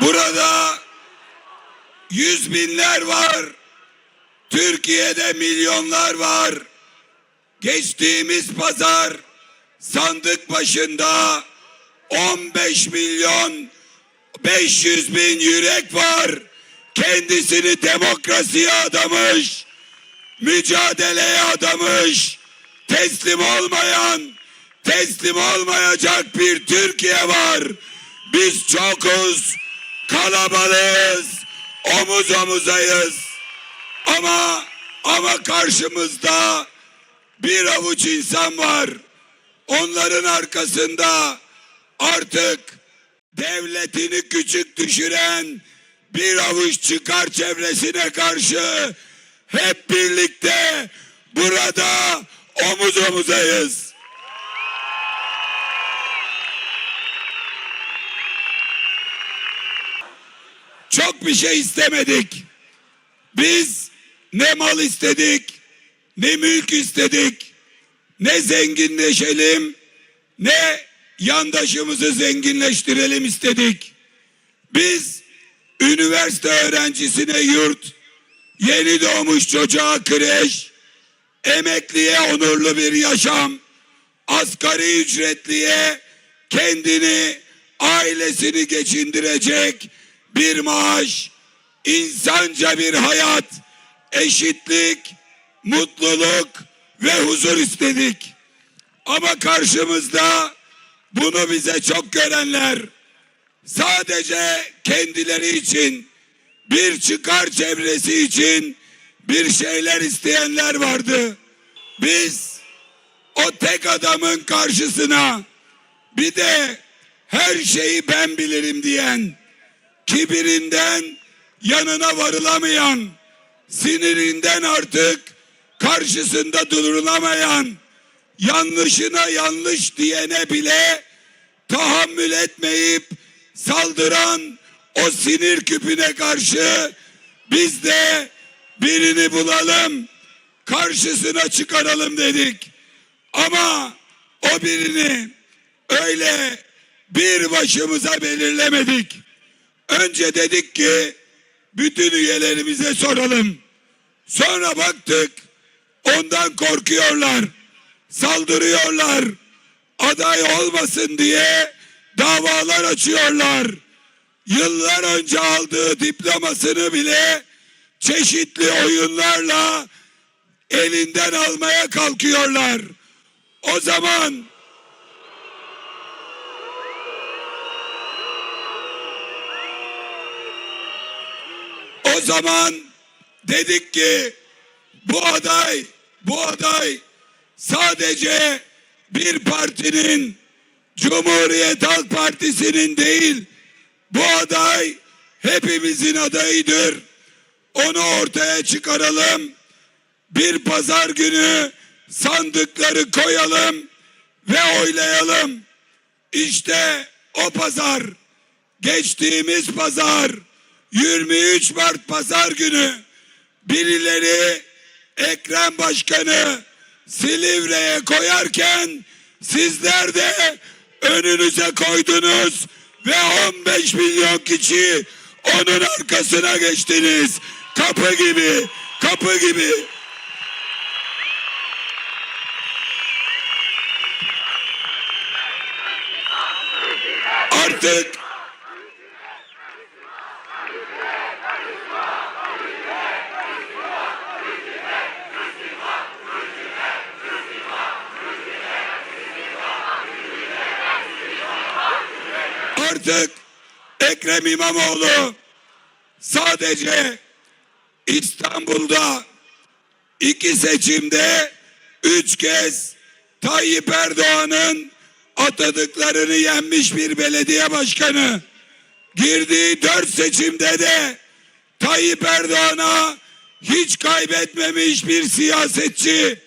Burada yüz binler var. Türkiye'de milyonlar var. Geçtiğimiz pazar sandık başında 15 milyon 500 bin yürek var. Kendisini demokrasiye adamış, mücadeleye adamış, teslim olmayan, teslim olmayacak bir Türkiye var. Biz çokuz, kalabalığız, omuz omuzayız. Ama ama karşımızda bir avuç insan var. Onların arkasında artık devletini küçük düşüren bir avuç çıkar çevresine karşı hep birlikte burada omuz omuzayız. Çok bir şey istemedik. Biz ne mal istedik, ne mülk istedik, ne zenginleşelim, ne yandaşımızı zenginleştirelim istedik. Biz üniversite öğrencisine yurt, yeni doğmuş çocuğa kreş, emekliye onurlu bir yaşam, asgari ücretliye kendini, ailesini geçindirecek bir maaş, insanca bir hayat, eşitlik, mutluluk ve huzur istedik. Ama karşımızda bunu bize çok görenler sadece kendileri için bir çıkar çevresi için bir şeyler isteyenler vardı. Biz o tek adamın karşısına bir de her şeyi ben bilirim diyen kibirinden yanına varılamayan sinirinden artık karşısında durulamayan yanlışına yanlış diyene bile tahammül etmeyip saldıran o sinir küpüne karşı biz de birini bulalım karşısına çıkaralım dedik. Ama o birini öyle bir başımıza belirlemedik. Önce dedik ki bütün üyelerimize soralım. Sonra baktık ondan korkuyorlar. Saldırıyorlar. Aday olmasın diye davalar açıyorlar. Yıllar önce aldığı diplomasını bile çeşitli oyunlarla elinden almaya kalkıyorlar. O zaman O zaman dedik ki bu aday, bu aday sadece bir partinin Cumhuriyet Halk Partisi'nin değil, bu aday hepimizin adayıdır. Onu ortaya çıkaralım. Bir pazar günü sandıkları koyalım ve oylayalım. İşte o pazar, geçtiğimiz pazar 23 Mart pazar günü birileri Ekrem Başkanı Silivri'ye koyarken sizler de önünüze koydunuz ve 15 milyon kişi onun arkasına geçtiniz. Kapı gibi, kapı gibi. Artık artık Ekrem İmamoğlu sadece İstanbul'da iki seçimde üç kez Tayyip Erdoğan'ın atadıklarını yenmiş bir belediye başkanı. Girdiği dört seçimde de Tayyip Erdoğan'a hiç kaybetmemiş bir siyasetçi.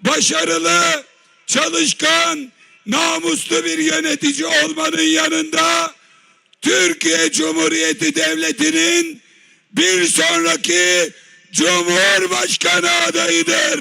Başarılı, çalışkan, namuslu bir yönetici olmanın yanında Türkiye Cumhuriyeti Devleti'nin bir sonraki Cumhurbaşkanı adayıdır.